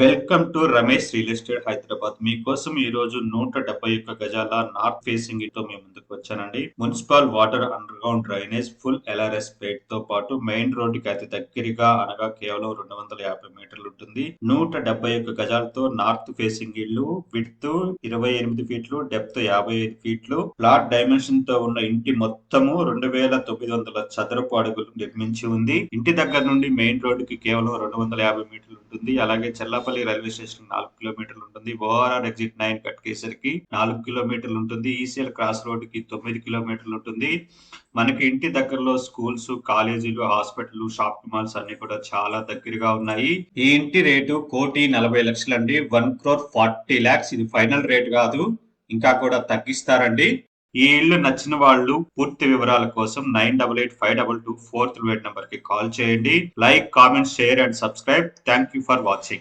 Welcome to Ramesh real estate Hyderabad. మీకోసం ఈ రోజు నూట డెబ్బై ఒక్క గజాల నార్త్ ఫేసింగ్తో మేము ముందుకు వచ్చానండి. Municipal water underground drainage full LRS పేట్తో పాటు మెయిన్ రోడ్కి అతి దగ్గరగా అనగా కేవలం రెండు వందల యాభై మీటర్లు ఉంటుంది. నూట డెబ్బై ఒక్క గజాలతో నార్త్ ఫేసింగ్ ఇల్లు విడ్త్ ఇరవై ఎనిమిది ఫీట్లు డెప్త్ యాభై ఐదు ఫీట్లు. ప్లాట్ డైమెన్షన్తో ఉన్న ఇంటి మొత్తము రెండు వేల తొమ్మిది వందల చదరపు అడుగులు నిర్మించి ఉంది. ఇంటి దగ్గర నుండి మెయిన్ రోడ్కి కేవలం రెండు వందల యాభై మీటర్లు ఉంటుంది. అలాగే చెల్లాపల్లి రైల్వే స్టేషన్ నాలుగు కిలోమీటర్లు ఉంటుంది. ఓఆర్ఆర్ ఎగ్జిట్ నైన్ కట్కేసరికి నాలుగు కిలోమీటర్లు ఉంటుంది. ఈసీఎల్ క్రాస్ రోడ్కి తొమ్మిది కిలోమీటర్లు ఉంటుంది. మనకి ఇంటి దగ్గరలో స్కూల్స్ కాలేజీలు హాస్పిటల్ షాపింగ్ మాల్స్ అన్ని కూడా చాలా దగ్గరగా ఉన్నాయి. ఈ ఇంటి రేటు కోటి నలభై లక్షలు అండి వన్ క్రోర్ ఫార్టీ లాక్స్ ఇది ఫైనల్ రేట్ కాదు. ఇంకా కూడా తగ్గిస్తారండి. ఈ ఇల్లు నచ్చిన వాళ్ళు పూర్తి వివరాల కోసం nine double eight five double two four three eight నంబర్కి కాల్ చేయండి. Like comment share and subscribe. Thank you for watching.